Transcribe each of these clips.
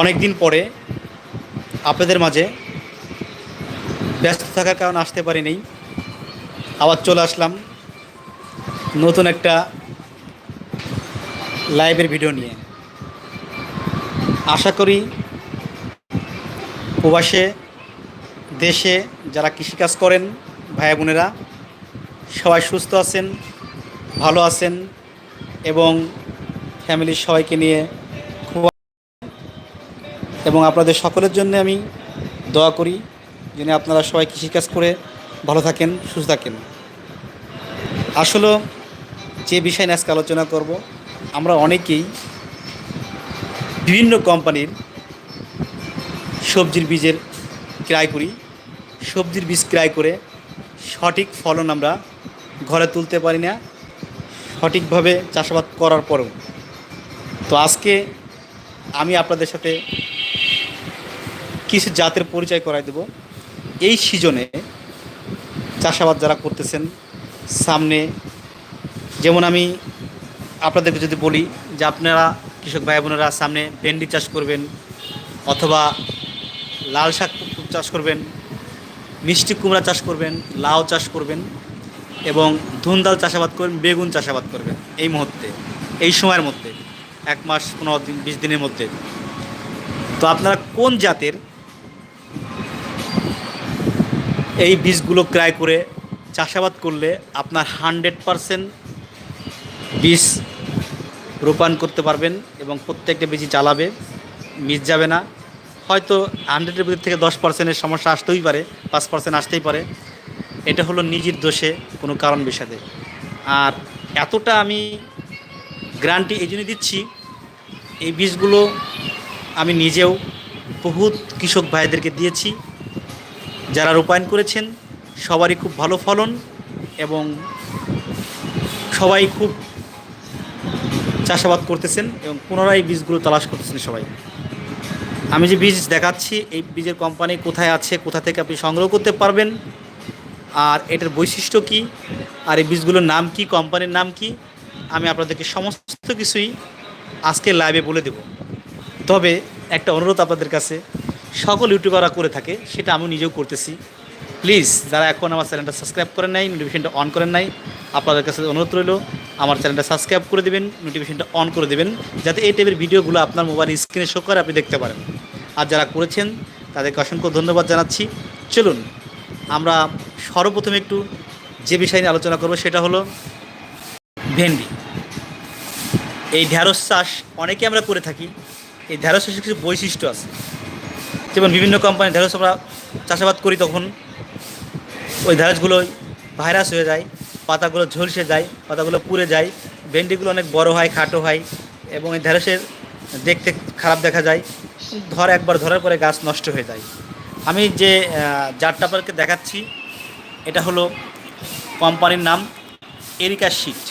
অনেক দিন পরে আপনাদের মাঝে ব্যস্ত থাকার কারণে আসতে পারিনি। আবার চলে আসলাম নতুন একটা লাইভের ভিডিও নিয়ে। আশা করি প্রবাসে, দেশে যারা কৃষিকাজ করেন, ভাই বোনেরা সবাই সুস্থ আছেন, ভালো আছেন এবং ফ্যামিলির সবাইকে নিয়ে এবং আপনাদের সকলের জন্য আমি দোয়া করি যেন আপনারা সবাই কৃষিকাজ করে ভালো থাকেন, সুস্থ থাকেন। আসলে যে বিষয় নিয়ে আজকে আলোচনা করব, আমরা অনেকেই বিভিন্ন কোম্পানির সবজির বীজের ক্রয় করি। সবজির বীজ ক্রয় করে সঠিক ফলন আমরা ঘরে তুলতে পারি না, সঠিকভাবে চাষাবাদ করার পরেও। তো আজকে আমি আপনাদের সাথে কিছু জাতের পরিচয় করাই দেব। এই সিজনে চাষাবাদ যারা করতেছেন, সামনে যেমন আমি আপনাদেরকে যদি বলি যে আপনারা কৃষক ভাই বোনেরা সামনে ভেন্ডি চাষ করবেন অথবা লাল শাক চাষ করবেন, মিষ্টি কুমড়া চাষ করবেন, লাউ চাষ করবেন এবং ধুনদাল চাষাবাদ করবেন, বেগুন চাষাবাদ করবেন এই মুহূর্তে, এই সময়ের মধ্যে, এক মাস, পনেরো দিন, বিশ দিনের মধ্যে। তো আপনারা কোন জাতের এই বীজগুলো ক্রয় করে চাষাবাদ করলে আপনার হান্ড্রেড পারসেন্ট বীজ রোপণ করতে পারবেন এবং প্রত্যেকটা বীজই চালাবে, মিস যাবে না। হয়তো হান্ড্রেডের ভিতর থেকে দশ পার্সেন্টের সমস্যা আসতেই পারে, পাঁচ পার্সেন্ট আসতেই পারে। এটা হলো নিজের দোষে কোনো কারণ বিষাদে। আর এতটা আমি গ্যারান্টি এই জন্য দিচ্ছি, এই বীজগুলো আমি নিজেও বহুত কৃষক ভাইদেরকে দিয়েছি। যারা রূপায়ণ করেছেন, সবারই খুব ভালো ফলন এবং সবাই খুব চাষাবাদ করতেছেন এবং পুনরায় বীজগুলো তালাশ করতেছেন সবাই। আমি যে বীজ দেখাচ্ছি, এই বীজের কোম্পানি কোথায় আছে, কোথা থেকে আপনি সংগ্রহ করতে পারবেন, আর এটার বৈশিষ্ট্য কি, আর এই বীজগুলোর নাম কি, কোম্পানির নাম কি, আমি আপনাদেরকে সমস্ত কিছুই আজকে লাইভে বলে দেব। তবে একটা অনুরোধ আপনাদের কাছে সকল ইউটিউবাররা করে থাকে, সেটা আমি নিজেও করতেছি। প্লিজ যারা এখন আমার চ্যানেলটা সাবস্ক্রাইব করেন নাই নোটিফিকেশনটা অন করেন নাই, আপনাদের কাছে অনুরোধ রইল, আমার চ্যানেলটা সাবস্ক্রাইব করে দেবেন নোটিফিকেশনটা অন করে দেবেন, যাতে এই টাইপের ভিডিওগুলো আপনার মোবাইল স্ক্রিনে শো করে আপনি দেখতে পারেন। আর যারা করেছেন, তাদেরকে অসংখ্য ধন্যবাদ জানাচ্ছি। চলুন, আমরা সর্বপ্রথমে একটু যে বিষয় নিয়ে আলোচনা করব, সেটা হলো ভেন্ডি। এই ঢ্যাঁড়স চাষ অনেকে আমরা করে থাকি, এই ঢ্যাঁড়স চাষের কিছু বৈশিষ্ট্য আছে। যেমন বিভিন্ন কোম্পানির ঢ্যাঁড়স আমরা চাষাবাদ করি তখন, ওই ঢ্যাঁড়সগুলো ভাইরাস হয়ে যায়, পাতাগুলো ঝলসে যায়, পাতাগুলো পুড়ে যায়, ভেন্ডিগুলো অনেক বড় হয়, খাটো হয় এবং এই ঢ্যাঁড়সের দেখতে খারাপ দেখা যায়। ধর একবার ধরার পরে গাছ নষ্ট হয়ে যায়। আমি যে জারটা আপনাকে দেখাচ্ছি, এটা হলো কোম্পানির নাম এরিকা শিট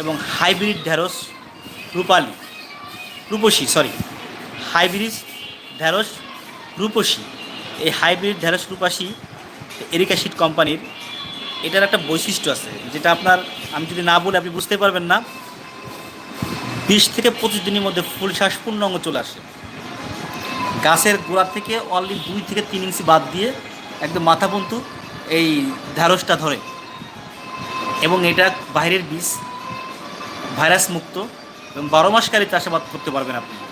এবং হাইব্রিড ঢ্যাঁড়স রূপালি, রূপসী সরি হাইব্রিড ঢ্যাঁড়স রূপসী। এই হাইব্রিড ঢ্যাঁড়স রূপাসী এরিকা শিট কোম্পানির। এটার একটা বৈশিষ্ট্য আছে, যেটা আপনার আমি যদি না বলে আপনি বুঝতে পারবেন না। বিশ থেকে পঁচিশ দিনের মধ্যে ফুল শ্বাস পূর্ণাঙ্গ চলে আসে। গাছের গোড়া থেকে অনলি দুই থেকে তিন ইঞ্চি বাদ দিয়ে একদম মাথা পর্যন্ত এই ঢ্যাঁড়সটা ধরে। এবং এটা বাইরের বীজ, ভাইরাস মুক্ত। এবং বারো মাসকারী চাষাবাদ করতে পারবেন আপনি।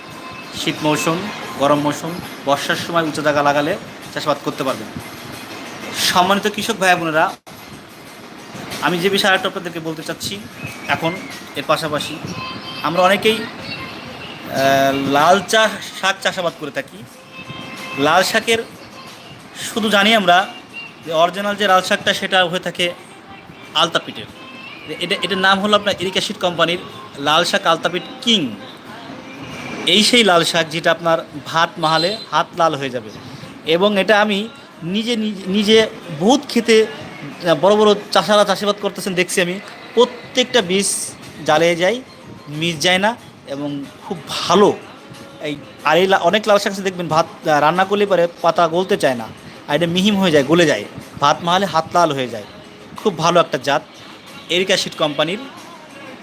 শীত মৌসুম, গরম মৌসুম, বর্ষার সময় উঁচু জায়গা লাগালে চাষাবাদ করতে পারবেন। সম্মানিত কৃষক ভাই বোনেরা, আমি যে বিষয়ে আরেকটা আপনাদেরকে বলতে চাচ্ছি, এখন এর পাশাপাশি আমরা অনেকেই লাল চা, শাক চাষাবাদ করে থাকি। লাল শাকের শুধু জানি আমরা যে অরিজিনাল যে লাল শাকটা সেটা হয়ে থাকে আলতাপিটের। এটা, এটার নাম হলো আপনার ইরিকাশিট কোম্পানির লাল শাক আলতাপিট কিং। এই সেই লাল শাক যেটা আপনার ভাত মাহালে হাত লাল হয়ে যাবে। এবং এটা আমি নিজে নিজে- বহুত খেতে, বড় বড় চাষারা চাষাবাদ করতেছেন, দেখছি আমি। প্রত্যেকটা বীজ জ্বালিয়ে যায়, মিস যায় না এবং খুব ভালো। এই আর এই অনেক লাল শাক দেখবেন ভাত রান্না করলে পরে পাতা গলতে চায় না, আর এটা মিহিম হয়ে যায়, গলে যায়। ভাত মাহালে হাত লাল হয়ে যায়। খুব ভালো একটা জাত, এরিকা শিট কোম্পানির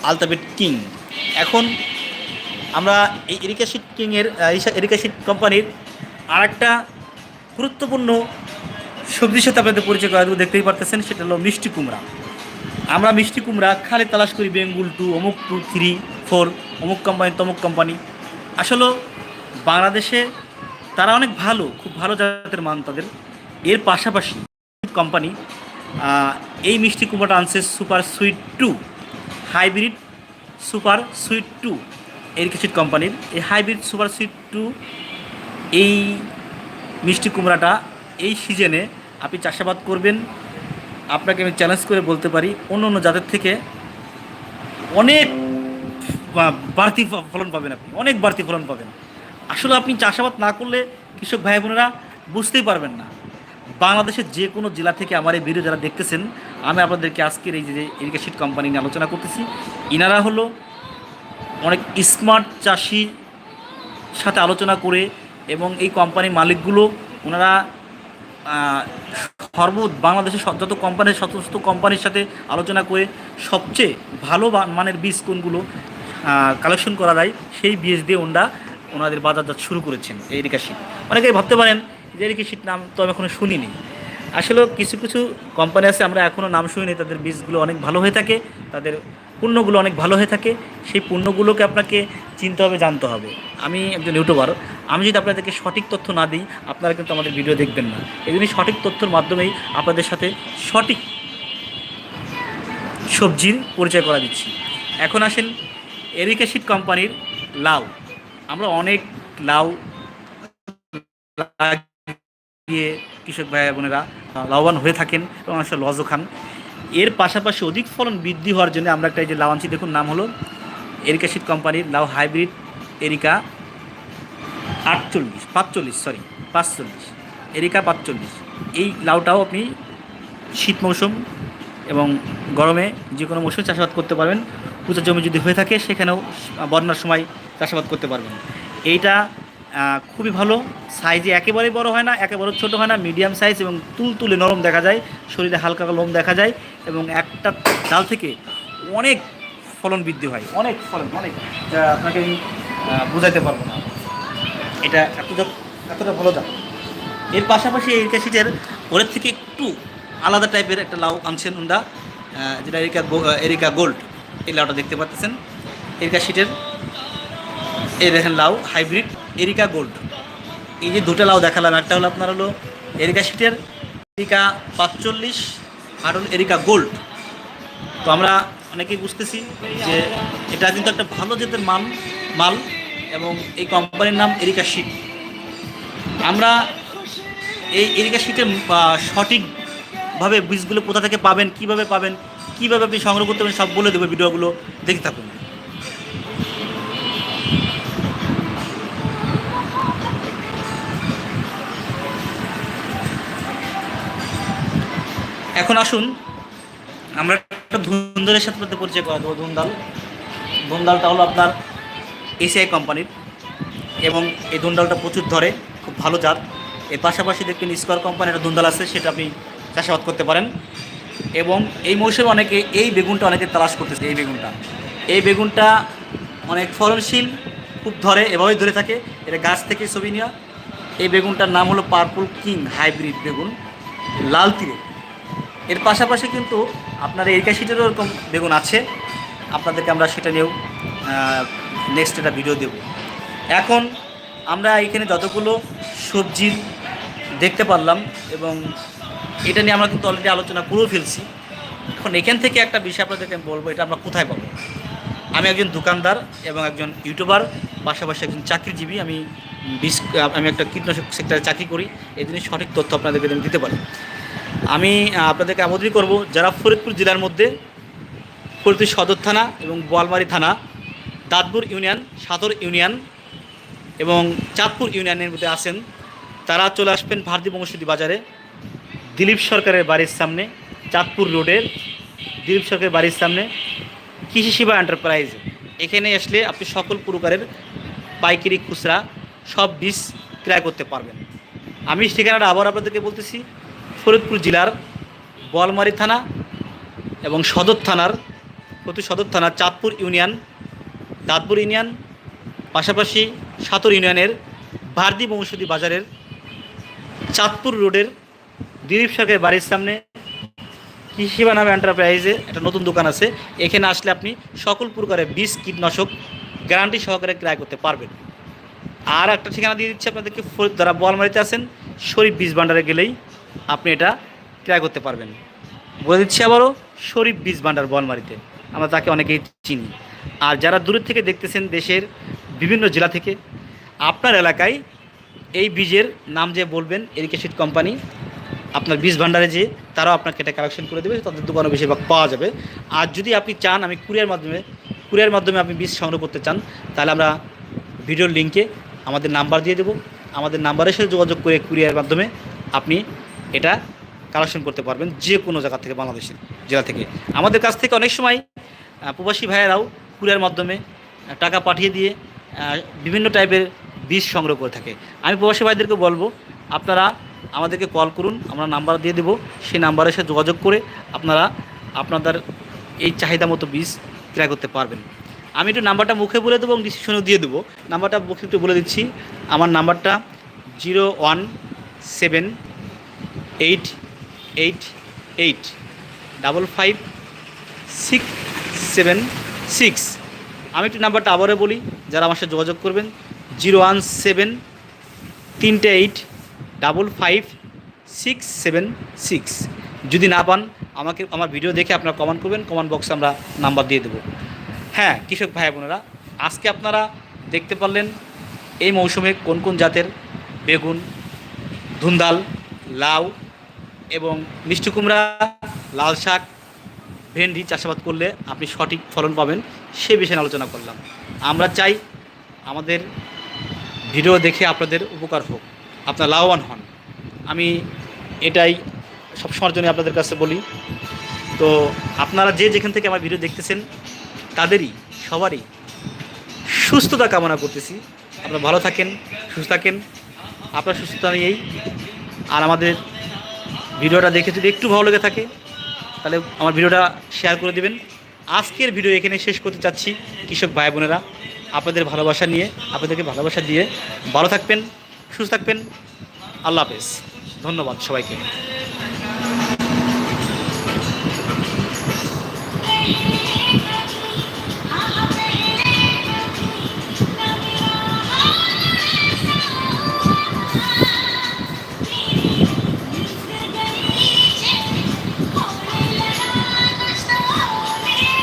আলতাবেট কিং। এখন আমরা এই এরিকাশিট কিংয়ের এরিকাশিট কোম্পানির আর একটা গুরুত্বপূর্ণ সবজির সাথে আপনাদের পরিচয় করা দেখতেই পারতেছেন, সেটা হলো মিষ্টি কুমড়া। আমরা মিষ্টি কুমড়া খালি তালাশ করি বেঙ্গুল টু, অমুক টু, থ্রি, ফোর, অমুক কোম্পানি তমুক কোম্পানি আসলে বাংলাদেশে তারা অনেক ভালো, খুব ভালো জাতের মান তাদের। এর পাশাপাশি কোম্পানি এই মিষ্টি কুমড়াটা আনছে super sweet two hybrid super sweet two এরিকেশিট কোম্পানির এই হাইব্রিড সুপার সুইট টু এই মিষ্টি কুমড়াটা এই সিজনে আপনি চাষাবাদ করবেন। আপনাকে আমি চ্যালেঞ্জ করে বলতে পারি, অন্য অন্য জাতের থেকে অনেক বাড়তি ফলন পাবেন আপনি, অনেক বাড়তি ফলন পাবেন। আসলে আপনি চাষাবাদ না করলে কৃষক ভাই বোনেরা বুঝতেই পারবেন না। বাংলাদেশের যে কোনো জেলা থেকে আমার এই ভিডিও যারা দেখতেছেন, আমি আপনাদেরকে আজকের এই যে এরিকেশিট কোম্পানি নিয়ে আলোচনা করতেছি। ইনারা হলো অনেক স্মার্ট চাষির সাথে আলোচনা করে এবং এই কোম্পানির মালিকগুলো ওনারা সর্ব বাংলাদেশের যত কোম্পানির সমস্ত কোম্পানির সাথে আলোচনা করে সবচেয়ে ভালো মানের বীজ কোনগুলো কালেকশন করা যায়, সেই বীজ দিয়ে ওনারা ওনাদের বাজারজাত শুরু করেছেন এই শীত। অনেকেই ভাবতে পারেন যে এরিকা শীত নাম তো আমি এখনও শুনিনি। আসলে কিছু কিছু কোম্পানি আছে, আমরা এখনও নাম শুনিনি, তাদের বীজগুলো অনেক ভালো হয়ে থাকে, তাদের পণ্যগুলো অনেক ভালো হয়ে থাকে, সেই পণ্যগুলোকে আপনাকে চিনতে হবে, জানতে হবে। আমি একজন ইউটিউবার, আমি যদি আপনাদেরকে সঠিক তথ্য না দিই, আপনারা কিন্তু আমাদের ভিডিও দেখবেন না। এই সঠিক তথ্যের মাধ্যমেই আপনাদের সাথে সঠিক সবজির পরিচয় করা দিচ্ছি। এখন আসেন এরিকাশিট কোম্পানির লাউ। আমরা অনেক লাউ লাগিয়ে কৃষক ভাই বোনেরা লাভবান হয়ে থাকেন এবং অনেক সময় লজও খান। এর পাশাপাশি অধিক ফলন বৃদ্ধি হওয়ার জন্য আমরা একটা যে লাউ দেখুন নাম হলো এরিকাশিট কোম্পানির লাউ হাইব্রিড এরিকা আটচল্লিশ, পাঁচচল্লিশ সরি পাঁচচল্লিশ, এরিকা পাঁচচল্লিশ। এই লাউটাও আপনি শীত মৌসুম এবং গরমে যে কোনো মৌসুমে চাষাবাদ করতে পারবেন। উঁচু জমি যদি হয়ে থাকে, সেখানেও বন্যার সময় চাষাবাদ করতে পারবেন। এইটা খুবই ভালো। সাইজে একেবারেই বড় হয় না একেবারে ছোট হয় না। মিডিয়াম সাইজ এবং তুলতুলে নরম দেখা যায়। শরীরে হালকা লোম দেখা যায় এবং একটা ডাল থেকে অনেক ফলন বৃদ্ধি হয়। অনেক ফলন, অনেক। যা আপনাকে আমি বোঝাইতে পারব না। এটা এতটা এতটা ভালো দাম এর পাশাপাশি এই এরিকা শীতের ওরের থেকে একটু আলাদা টাইপের একটা লাউ আনছেন ওনারা যেটা এরিকা এরিকা গোল্ড। এই লাউটা দেখতে পাচ্ছেন এরিকা শীতের, এই দেখেন লাউ হাইব্রিড। Areca gold. এই যে দুটো লাউ দেখালাম, একটা হলো আপনার হলো এরিকা শীতের এরিকা পাঁচচল্লিশ, আর হলো এরিকা গোল্ড। তো আমরা অনেকেই বুঝতেছি যে এটা কিন্তু একটা ভালো জাতের মান মাল এবং এই কোম্পানির নাম এরিকা শীত আমরা এই এরিকা শীতের সঠিকভাবে বীজগুলো কোথা থেকে পাবেন, কীভাবে পাবেন, কীভাবে আপনি সংগ্রহ করতে পারেন সব বলে দেবো ভিডিওগুলো। দেখতে থাকুন। এখন আসুন, আমরা একটা ধুন্দলের সাথে পরিচয় করা দেবো। ধুন্দাল ধুন্দালটা হলো আপনার এসিআই কোম্পানির এবং এই ধুন্দালটা প্রচুর ধরে, খুব ভালো জাত। এর পাশাপাশি দেখবেন স্কোয়ার কোম্পানির একটা ধুন্দাল আছে, সেটা আপনি চাষাবাদ করতে পারেন। এবং এই মৌসুমে অনেকে এই বেগুনটা অনেকে তালাশ করতেছে, এই বেগুনটা। এই বেগুনটা অনেক ফলনশীল, খুব ধরে, এভাবেই ধরে থাকে। এটা গাছ থেকে ছবি নেওয়া। এই বেগুনটার নাম হলো পার্পল কিং হাইব্রিড বেগুন, লাল তীরে। এর পাশাপাশি কিন্তু আপনার এই কাশিটেরও এরকম বেগুন আছে। আপনাদেরকে আমরা সেটা নিয়েও নেক্সট একটা ভিডিও দেব। এখন আমরা এখানে যতগুলো সবজির দেখতে পারলাম এবং এটা নিয়ে আমরা কিন্তু অলরেডি আলোচনা করেও ফেলছি। এখন এখান থেকে একটা বিষয় আপনাদেরকে আমি বলব, এটা আমরা কোথায় পাবো? আমি একজন দোকানদার এবং একজন ইউটিউবার, পাশাপাশি একজন চাকরিজীবী। আমি বিশ, আমি একটা কীটনাশক সেক্টরে চাকরি করি। এই জন্য সঠিক তথ্য আপনাদেরকে আমি দিতে পারি। আমি আপনাদেরকে আমন্ত্রণ করব, যারা ফরিদপুর জেলার মধ্যে ফরিদপুর সদর থানা এবং বোয়ালমারি থানা দাঁতপুর ইউনিয়ন সাদর ইউনিয়ন এবং চাঁদপুর ইউনিয়নের মধ্যে আছেন, তারা চলে আসবেন ভারতী বংশী বাজারে, দিলীপ সরকারের বাড়ির সামনে, চাঁদপুর রোডের দিলীপ সরকারের বাড়ির সামনে, কৃষি সেবা এন্টারপ্রাইজ এখানে আসলে আপনি সকল প্রকারের পাইকারি খুচরা সব বীজ ক্রয় করতে পারবেন। আমি ঠিকানাটা আবার আপনাদেরকে বলতেছি ফরিদপুর জেলার বলমারি থানা এবং সদর থানার প্রতি সদর থানা চাঁদপুর ইউনিয়ন দাঁতপুর ইউনিয়ন, পাশাপাশি সাতর ইউনিয়নের ভারদি বংশী বাজারের চাঁদপুর রোডের দিলীপ সরকারের বাড়ির সামনে কৃষিবা নামে এন্টারপ্রাইজে একটা নতুন দোকান আছে। এখানে আসলে আপনি সকল প্রকারের বীজ, কীটনাশক গ্যারান্টি সহকারে ক্রয় করতে পারবেন। আর একটা ঠিকানা দিয়ে দিচ্ছি আপনাদেরকে যারা বলমারিতে আছেন, শরীফ বীজ ভাণ্ডারে গেলেই। আপনি এটা ক্রয় করতে পারবেন। বলে দিচ্ছি আবারও, শরীফ বীজ ভাণ্ডার বলমারিতে আমরা তাকে অনেকেই চিনি। আর যারা দূরের থেকে দেখতেছেন দেশের বিভিন্ন জেলা থেকে, আপনার এলাকায় এই বীজের নাম যে বলবেন এরিকেশিট কোম্পানি আপনার বীজ ভাণ্ডারে যে, তারাও আপনাকে এটা কালেকশন করে দেবে, তাদের দোকানে বেশিরভাগ পাওয়া যাবে। আর যদি আপনি চান, আমি কুরিয়ার মাধ্যমে কুরিয়ার মাধ্যমে আপনি বীজ সংগ্রহ করতে চান, তাহলে আমরা ভিডিওর লিঙ্কে আমাদের নাম্বার দিয়ে দেবো। আমাদের নাম্বারের সাথে যোগাযোগ করে কুরিয়ার মাধ্যমে আপনি এটা কালেকশন করতে পারবেন যে কোনো জায়গা থেকে বাংলাদেশের জেলা থেকে। আমাদের কাছ থেকে অনেক সময় প্রবাসী ভাইয়েরাও কুরিয়ার মাধ্যমে টাকা পাঠিয়ে দিয়ে বিভিন্ন টাইপের বীজ সংগ্রহ করে থাকে। আমি প্রবাসী ভাইদেরকে বলব, আপনারা আমাদেরকে কল করুন, আমরা নাম্বার দিয়ে দেবো। সেই নাম্বারের সাথে যোগাযোগ করে আপনারা আপনাদের এই চাহিদা মতো বীজ ক্রয় করতে পারবেন। আমি একটু নাম্বারটা মুখে বলে দেবো এবং ডিসিশনও দিয়ে দেবো। নাম্বারটা মুখে একটু বলে দিচ্ছি। আমার নাম্বারটা zero one seven eight eight eight, double five, six, seven, six. আমি একটু নাম্বারটা আবারও বলি, যারা আমার সাথে যোগাযোগ করবেন, জিরো ওয়ান সেভেন, তিনটে eight, double five, six, seven, six. যদি না পান, আমাকে, আমার ভিডিও দেখে আপনারা কমেন্ট করবেন, কমেন্ট বক্সে আমরা নাম্বার দিয়ে দেবো। হ্যাঁ কৃষক ভাই বোনেরা, আজকে আপনারা দেখতে পারলেন, এই মৌসুমে কোন কোন জাতের বেগুন, ধুন্দাল, লাউ এবং মিষ্টি কুমড়া, লাল শাক, ভেন্ডি চাষাবাদ করলে আপনি সঠিক ফলন পাবেন, সে বিষয়ে আলোচনা করলাম। আমরা চাই আমাদের ভিডিও দেখে আপনাদের উপকার হোক। আপনার লাভবান হন। আমি এটাই সবসময়ের জন্য আপনাদের কাছে বলি। তো আপনারা যে যেখান থেকে আমার ভিডিও দেখতেছেন, তাদেরই, সবারই সুস্থতা কামনা করতেছি। আপনারা ভালো থাকেন, সুস্থ থাকেন। আপনার সুস্থতা নিয়েই আর আমাদের ভিডিওটা দেখে যদি একটু ভালো লেগে থাকে, তাহলে আমার ভিডিওটা শেয়ার করে দেবেন। আজকের ভিডিও এখানে শেষ করতে চাচ্ছি, কৃষক ভাই বোনেরা। আপনাদের ভালোবাসা নিয়ে, আপনাদেরকে ভালোবাসা দিয়ে ভালো থাকবেন, সুস্থ থাকবেন। আল্লাহ হাফেজ। ধন্যবাদ সবাইকে।